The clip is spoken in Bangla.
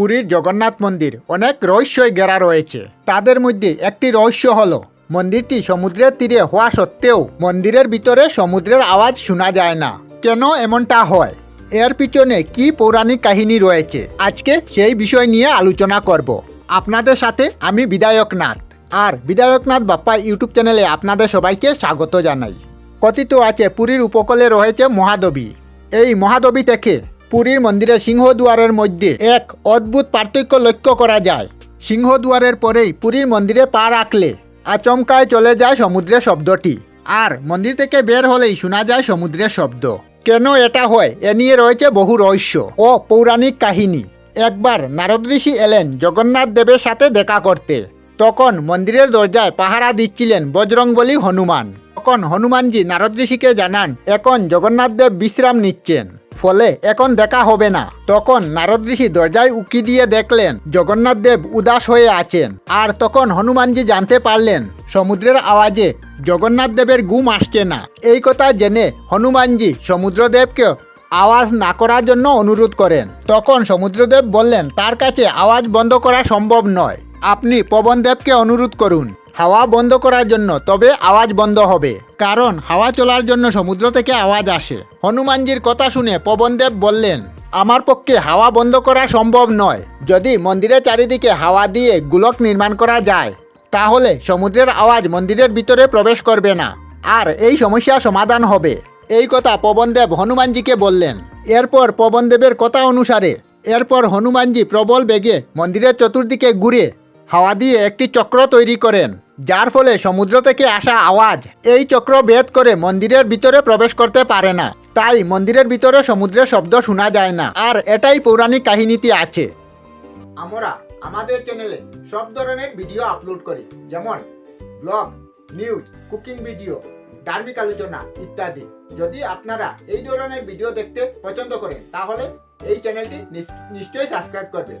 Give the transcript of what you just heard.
পুরীর জগন্নাথ মন্দির অনেক রহস্যই ঘেরা রয়েছে। তাদের মধ্যে একটি রহস্য হলো, মন্দিরটি সমুদ্রের তীরে হওয়া সত্ত্বেও মন্দিরের ভিতরে সমুদ্রের আওয়াজ শোনা যায় না। কেন এমনটা হয়? এর পিছনে কি পৌরাণিক কাহিনী রয়েছে? আজকে সেই বিষয় নিয়ে আলোচনা করব। আপনাদের সাথে আমি বিধায়ক নাথ আর বিধায়ক নাথ বাপ্পা ইউটিউব চ্যানেলে আপনাদের সবাইকে স্বাগত জানাই। কথিত আছে, পুরীর উপকূলে রয়েছে মহাদবী। এই মহাদবী থেকে পুরীর মন্দিরের সিংহদুয়ারের মধ্যে এক অদ্ভুত পার্থক্য লক্ষ্য করা যায়। সিংহদুয়ারের পরেই পুরীর মন্দিরে পা রাখলে আচমকায় চলে যায় সমুদ্রের শব্দটি। আর মন্দির থেকে বের হলেই শোনা যায় সমুদ্রের শব্দ। কেন এটা হয়? এ নিয়ে রয়েছে বহু রহস্য ও পৌরাণিক কাহিনী। একবার নারদ ঋষি এলেন জগন্নাথ দেবের সাথে দেখা করতে। তখন মন্দিরের দরজায় পাহারা দিচ্ছিলেন বজরংবলী হনুমান। তখন হনুমানজি নারদ ঋষিকে জানান, এখন জগন্নাথ দেব বিশ্রাম নিচ্ছেন। ফলে এখন দেখা হবে না। তখন নারদ ঋষি দরজায় উকি দিয়ে দেখলেন, জগন্নাথ দেব উদাস হয়ে আছেন। আর তখন হনুমানজি জানতে পারলেন, সমুদ্রের আওয়াজে জগন্নাথ দেবের ঘুম আসছে না। এই কথা জেনে হনুমানজি সমুদ্রদেবকে আওয়াজ না করার জন্য অনুরোধ করেন। তখন সমুদ্রদেব বললেন, তার কাছে আওয়াজ বন্ধ করা সম্ভব নয়। আপনি পবনদেবকে অনুরোধ করুন। হাওয়া বন্ধ করার জন্য, তবে আওয়াজ বন্ধ হবে। কারণ, হাওয়া চলার জন্য সমুদ্র থেকে আওয়াজ আসে। হনুমানজির কথা শুনে পবনদেব বললেন, আমার পক্ষে হাওয়া বন্ধ করা সম্ভব নয়। যদি মন্দিরের চারিদিকে হাওয়া দিয়ে গোলক নির্মাণ করা যায়, তাহলে সমুদ্রের আওয়াজ মন্দিরের ভিতরে প্রবেশ করবে না। আর এই সমস্যা সমাধান হবে। এই কথা পবনদেব হনুমানজিকে বললেন। এরপর পবনদেবের কথা অনুসারে, এরপর হনুমানজি প্রবল বেগে মন্দিরের চতুর্দিকে ঘুরে হাওয়া দিয়ে একটি চক্র তৈরি করেন। যার ফলে সমুদ্র থেকে আসা আওয়াজ এই চক্র ভেদ করে মন্দিরের ভিতরে প্রবেশ করতে পারে না। তাই মন্দিরের ভিতরে সমুদ্রের শব্দ শোনা যায় না। আর এটাই পৌরাণিক কাহিনীতে আছে। আমরা আমাদের চ্যানেলে সব ধরনের ভিডিও আপলোড করি। যেমন ব্লগ নিউজ কুকিং ভিডিও ধার্মিক আলোচনা ইত্যাদি। যদি আপনারা এই ধরনের ভিডিও দেখতে পছন্দ করেন, তাহলে এই চ্যানেলটি নিশ্চয়ই সাবস্ক্রাইব করবেন।